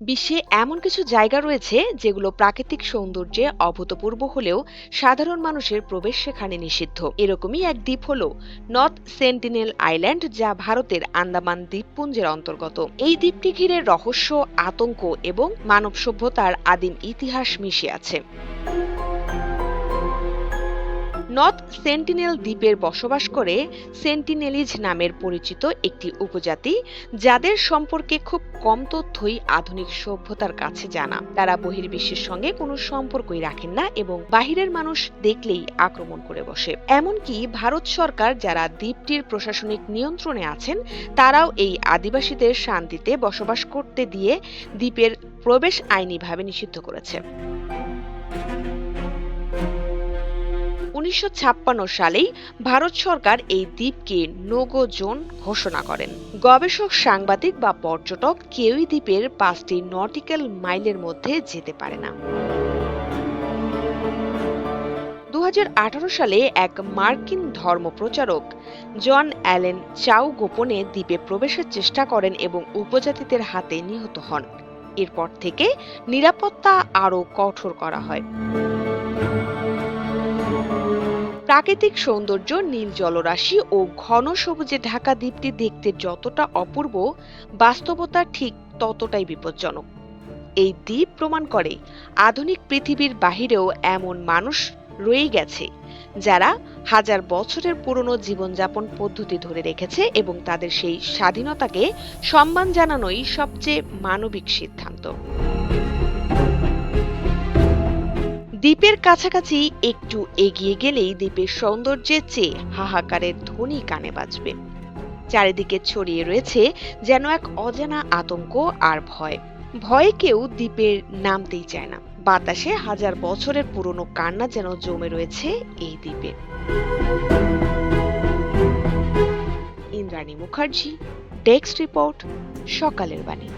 বিশ্বে এমন কিছু জায়গা রয়েছে যেগুলো প্রাকৃতিক সৌন্দর্যে অভূতপূর্ব হলেও সাধারণ মানুষের প্রবেশ সেখানে নিষিদ্ধ। এরকমই এক দ্বীপ হল নর্থ সেন্টিনেল আইল্যান্ড, যা ভারতের আন্দামান দ্বীপপুঞ্জের অন্তর্গত। এই দ্বীপটি ঘিরে রহস্য, আতঙ্ক এবং মানব সভ্যতার আদিম ইতিহাস মিশে আছে। নর্থ সেন্টিনেল দ্বীপের বসবাস করে সেন্টিনেলিজ নামের পরিচিত একটি উপজাতি, যাদের সম্পর্কে খুব কম তথ্যই আধুনিক সভ্যতার কাছে জানা। তারা বহির্বিশ্বের সঙ্গে কোনো সম্পর্কই রাখেন না এবং বাহিরের মানুষ দেখলেই আক্রমণ করে বসে। এমনকি ভারত সরকার যারা দ্বীপটির প্রশাসনিক নিয়ন্ত্রণে আছেন, তারাও এই আদিবাসীদের শান্তিতে বসবাস করতে দিয়ে দ্বীপের প্রবেশ আইনিভাবে নিষিদ্ধ করেছে। উনিশশো সালেই ভারত সরকার এই দ্বীপকে নোগো জোন ঘোষণা করেন। গবেষক, সাংবাদিক বা পর্যটক কেউই দ্বীপের পাঁচটি নটিক্যাল মাইলের মধ্যে যেতে পারে না। দু হাজার আঠারো সালে এক মার্কিন ধর্মপ্রচারক জন অ্যালেন চাউ গোপনে দ্বীপে প্রবেশের চেষ্টা করেন এবং উপজাতিদের হাতে নিহত হন। এরপর থেকে নিরাপত্তা আরও কঠোর করা হয়। প্রাকৃতিক সৌন্দর্য, নীল জলরাশি ও ঘন সবুজে ঢাকা দ্বীপটি দেখতে যতটা অপূর্ব, বাস্তবতা ঠিক ততটাই বিপজ্জনক। এই দ্বীপ প্রমাণ করে আধুনিক পৃথিবীর বাহিরেও এমন মানুষ রয়ে গেছে, যারা হাজার বছরের পুরনো জীবনযাপন পদ্ধতি ধরে রেখেছে এবং তাদের সেই স্বাধীনতাকে সম্মান জানানোই সবচেয়ে মানবিক সিদ্ধান্ত। দ্বীপের কাছাকাছি একটু এগিয়ে গেলেই দ্বীপের সৌন্দর্যের চেয়ে হাহাকারের ধ্বনি কানে বাজবে। চারিদিকে ছড়িয়ে রয়েছে যেন এক অজানা আতঙ্ক আর ভয়। ভয়ে কেউ দ্বীপের নামতেই চায় না। বাতাসে হাজার বছরের পুরনো কান্না যেন জমে রয়েছে এই দ্বীপে। ইন্দ্রাণী মুখার্জি, ডেস্ক রিপোর্ট, সকালের বাণী।